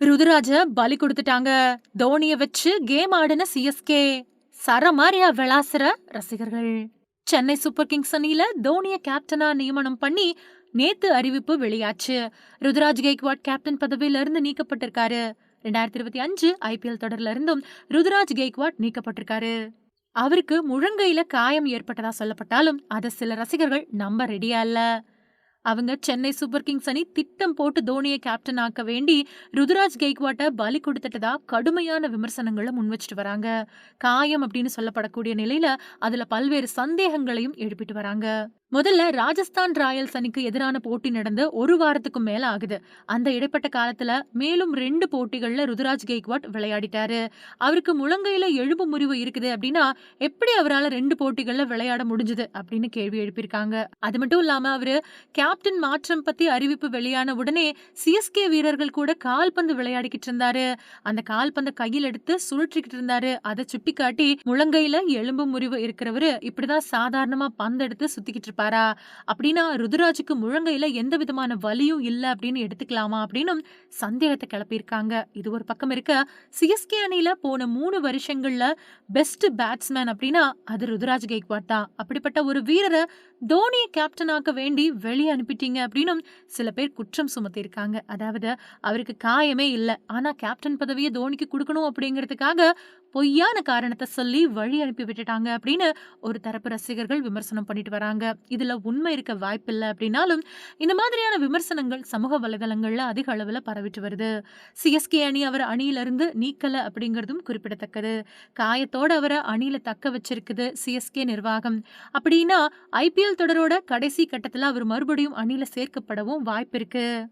ருதுராஜ பலி கொடுத்துட்டாங்க. தோனிய வச்சு கேம் ஆடின சிஎஸ்கே சரமாரியா விளாசுற ரசிகர்கள். சென்னை சூப்பர் கிங்ஸ் அணியில தோனிய கேப்டனா நியமனம் பண்ணி நேத்து அறிவிப்பு வெளியாச்சு. ருதுராஜ் கெய்க்வாட் கேப்டன் பதவியில இருந்து நீக்கப்பட்டிருக்காரு ரெண்டாயிரத்தி இருபத்தி அஞ்சு ஐபிஎல் தொடர்ல இருந்தும் ருதுராஜ் கெய்க்வாட் நீக்கப்பட்டிருக்காரு. அவருக்கு முழங்கையில காயம் ஏற்பட்டதா சொல்லப்பட்டாலும் அத சில ரசிகர்கள் நம்ப ரெடியா இல்லை. அவங்க சென்னை சூப்பர் கிங்ஸ் அணி திட்டம் போட்டு தோனியை கேப்டன் ஆக்க வேண்டி ருதுராஜ் கெய்க்வாட்டை பலி கொடுத்துட்டதா கடுமையான விமர்சனங்களை முன் வச்சுட்டு வராங்க. காயம் அப்படின்னு சொல்லப்படக்கூடிய நிலையில அதுல பல்வேறு சந்தேகங்களையும் எழுப்பிட்டு வராங்க. முதல்ல ராஜஸ்தான் ராயல்ஸ் அணிக்கு எதிரான போட்டி நடந்து ஒரு வாரத்துக்கும் மேல ஆகுது. அந்த இடைப்பட்ட காலத்துல மேலும் ரெண்டு போட்டிகள்ல ருதுராஜ் கெய்க்வாட் விளையாடிட்டாரு. அவருக்கு முழங்கையில எழுப்பு முறிவு இருக்குது அப்படின்னா எப்படி அவரால் ரெண்டு போட்டிகள்ல விளையாட முடிஞ்சது அப்படின்னு கேள்வி எழுப்பியிருக்காங்க. அது மட்டும் இல்லாம அவரு கேப்டன் மாற்றம் பத்தி அறிவிப்பு வெளியான உடனே சிஎஸ்கே வீரர்கள் கூட கால்பந்து விளையாடிக்கிட்டு இருந்தாரு. அந்த கால்பந்தை கையில் எடுத்து சுழற்றிக்கிட்டு இருந்தாரு. அதை சுட்டிக்காட்டி முழங்கையில எலும்பு முறிவு இருக்கிறவரு இப்படிதான் சாதாரணமா பந்து எடுத்து சுத்திக்கிட்டு இருப்பாரு. அப்படின்னா ருதுராஜுக்கு முழங்கையில எந்த விதமான வலியும் இல்லை அப்படின்னு எடுத்துக்கலாமா? அப்படின்னு சந்தேகத்தை கிளப்பியிருக்காங்க. இது ஒரு பக்கம் இருக்க சிஎஸ்கே அணியில போன மூணு வருஷங்கள்ல பெஸ்ட் பேட்ஸ்மேன் அப்படின்னா அது ருதுராஜ் கெய்க்வாட் தான். அப்படிப்பட்ட ஒரு வீரரை தோனியை கேப்டனாக்க வேண்டி வெளியே அனுப்பிட்டீங்க அப்படின்னு சில பேர் குற்றம் சுமத்தியிருக்காங்க. அதாவது அவருக்கு காயமே இல்லை. ஆனா கேப்டன் பதவியை தோனிக்கு கொடுக்கணும் அப்படிங்கிறதுக்காக பொய்யான காரணத்தை சொல்லி வழி அனுப்பி விட்டுட்டாங்க அப்படின்னு ஒரு தரப்பு ரசிகர்கள் விமர்சனம் பண்ணிட்டு வராங்க. இதுல உண்மை இருக்க வாய்ப்பில்லை அப்படின்னாலும் இந்த மாதிரியான விமர்சனங்கள் சமூக வலைதளங்கள்ல அதிக அளவுல பரவிட்டு வருது. சிஎஸ்கே அணி அவர் அணியிலிருந்து நீக்கல அப்படிங்கிறதும் குறிப்பிடத்தக்கது. காயத்தோட அவரை அணியில தக்க வச்சிருக்குது சிஎஸ்கே நிர்வாகம். அப்படின்னா ஐபிஎல் தொடரோட கடைசி கட்டத்துல அவர் மறுபடியும் அணியில சேர்க்கப்படவும் வாய்ப்பு இருக்கு